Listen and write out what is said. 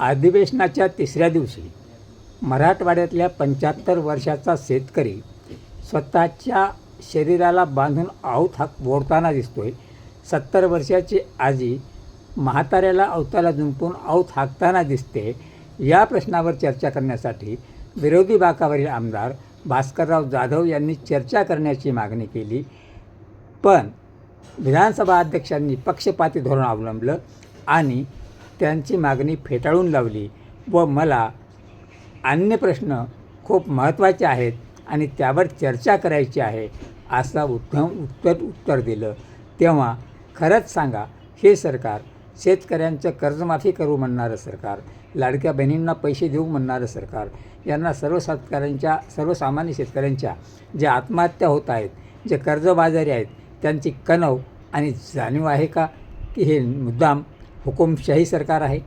अधिवेशनाच्या तिसऱ्या दिवशी मराठवाड्यातल्या पंच्याहत्तर वर्षाचा शेतकरी स्वतःच्या शरीराला बांधून आऊत हाक ओढताना दिसतोय. सत्तर वर्षाची आजी म्हाताऱ्याला अवताला जुंपून आऊत हाकताना दिसते. या प्रश्नावर चर्चा करण्यासाठी विरोधी बाकावरील आमदार भास्करराव जाधव यांनी चर्चा करण्याची मागणी केली. पण विधानसभा अध्यक्षांनी पक्षपाती धोरण अवलंबलं आणि त्यांची मागणी फेटाळून लावली व मला अन्य प्रश्न खूप महत्त्वाचे आहेत आणि त्यावर चर्चा करायची आहे असं उत्तम उत्तर उत्तर दिलं. तेव्हा खरंच सांगा हे सरकार शेतकऱ्यांचं कर्जमाफी करू म्हणणारं सरकार लाडक्या बहिणींना पैसे देऊ म्हणणारं सरकार यांना सर्व शेतकऱ्यांच्या सर्वसामान्य शेतकऱ्यांच्या ज्या आत्महत्या होत आहेत जे कर्जबाजारी आहेत त्यांची कणव आणि जाणीव आहे का? की हे मुद्दाम हुकुमशाही सरकार आहे.